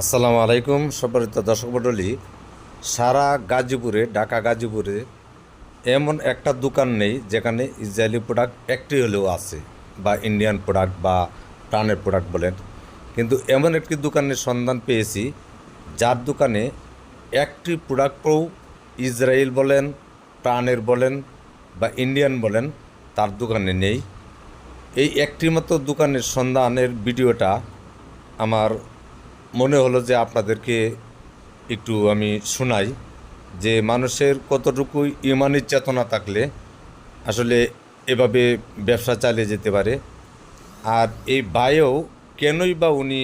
আসসালামু আলাইকুম সম্মানিত দর্শক মণ্ডলী। সারা গাজীপুরে, ঢাকা গাজীপুরে এমন একটা দোকান নেই, যেখানে ইসরায়েলি প্রোডাক্ট একটি হলেও আছে, বা ইন্ডিয়ান প্রোডাক্ট বা প্রাণের প্রোডাক্ট বলেন। কিন্তু এমন একটি দোকানের সন্ধান পেয়েছি, যার দোকানে একটি প্রোডাক্টও ইসরায়েল বলেন, প্রাণের বলেন, বা ইন্ডিয়ান বলেন, তার দোকানে নেই। এই একটি মাত্র দোকানের সন্ধানের ভিডিওটা আমার মনে হলো যে আপনাদেরকে একটু আমি শোনাই যে মানুষের কতটুকু ইমানের চেতনা থাকলে আসলে এভাবে ব্যবসা চালিয়ে যেতে পারে। আর এই বায়েও কেনই বা উনি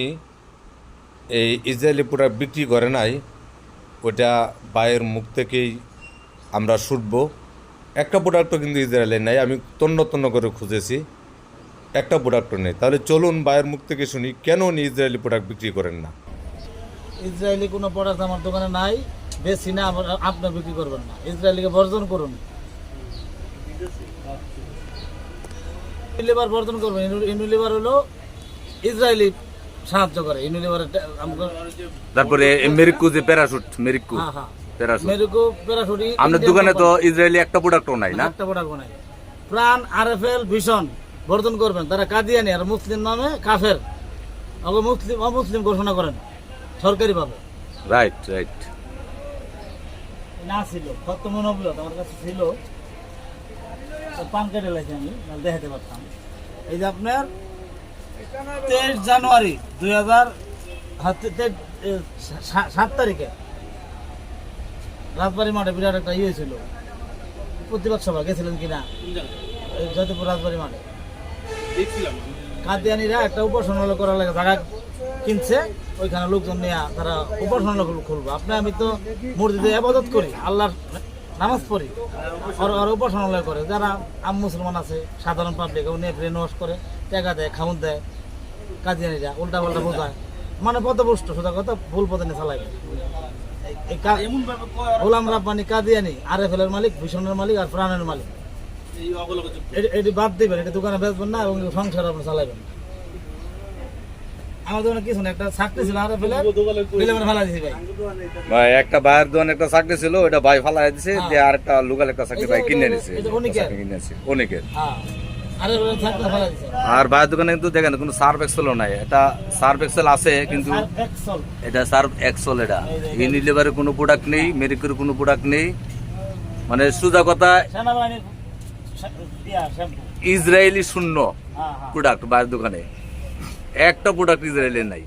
এই ইসরায়েলি প্রোডাক্ট বিক্রি করে নাই, ওটা বায়ের মুখ থেকেই আমরা শুটব একটা প্রোডাক্টও কিন্তু ইসরায়েলের নাই, আমি তন্ন তন্ন করে খুঁজেছি। একটা প্রোডাক্টও নেই। তাহলে চলুন বায়ের মুখ থেকে শুনি কেন উনি ইসরায়েলি প্রোডাক্ট বিক্রি করেন না? ইসরায়েলি কোনো প্রোডাক্ট আমার দোকানে নাই বেশি না আপনার বিক্রি করবেন না। ইসরায়েলিকে বর্জন করুন। ইউনিলিভার বর্জন করবেন। ইউনিলিভার হলো ইসরায়েলি সাহায্য করে। ইউনিলিভার তারপরে মেরিকু যে প্যারাশুট মেরিকু হ্যাঁ হ্যাঁ। প্যারাশুট আপনার দোকানে তো ইসরায়েলি একটা প্রোডাক্টও নাই না? একটা প্রোডাক্ট নাই। প্রাণ আরএফএল ভীষণ বর্জন করবেন। তারা কাদিয়ানি আর মুসলিম নামে কাফের। আবার মুসলিম অমুসলিম ঘোষণা করেন সরকারিভাবে। রাইট রাইট না ছিল সপ্তম নবীয় আমার কাছে ছিল। পান কেটে লাগছে আমি দেখাতে পারতাম। এই যে আপনার তেইশ জানুয়ারি দুই হাজার সাত তারিখে রাজবাড়ি মাঠে বিরাট একটা ইয়ে ছিল। প্রতিবাদ সভা গেছিলেন কিনা? এই যতপুর রাজবাড়ি মাঠে। কাদিয়ানিরা একটা উপাসনালয় করার লাগে জায়গা কিনছে ওইখানে লোকজন নিয়ে তারা উপাসনালয় খুলবো। আপনি আমি তো মসজিদে আবাদত করি আল্লাহর নামাজ পড়ি আর আর উপাসনালয় করে। যারা আম মুসলমান আছে সাধারণ পাবলিক উনি ব্রেন ওয়াশ করে টাকা দেয় খাউন দেয় কাদিয়ানিরা উল্টা পাল্টা বোঝায়। মানে পথভ্রষ্ট সোজা কথা ভুল পথে নিয়ে কা- গোলাম রাব্বানি কাদিয়ানি আর এফ এর মালিক ভীষণের মালিক আর প্রাণের মালিক। এটি- এটি বাদ দিবেন এটা দোকানে বেচবেন না এবং সংসার আপনি চালাবেন আমার দোকানে কিছু না একটা চাকরি ছিল আর ফেলে ফেলে ফেলা দিয়েছি ভাই। ভাই একটা ভাইয়ের দোকানে একটা চাকরি ছিল ওটা ভাই ফালাই দিছে হ্যাঁ। দিয়ে আর একটা লোকাল একটা চাকরি ভাই কিনে নিছে। এটা অনেকের? চাকরি কিনেছে অনেকের। হ্যাঁ। আরে ফেলে চাকরি ফেলা দিয়েছে আর ভাইয়ের দোকানে কিন্তু দেখেন কোনো সার্ফ এক্সেলও নাই। এটা সার্ফ এক্সেল আছে কিন্তু এটা সার্ফ এক্সেল এটা। ইউনিলিভারের কোনো প্রোডাক্ট নেই মেরিকুর কোনো প্রোডাক্ট নেই। মানে সোজা কথা ইসরায়েলি শূন্য হ্যাঁ হ্যাঁ। প্রোডাক্ট ভাইয়ের দোকানে। একটা প্রোডাক্ট ইসরায়েলের নাই।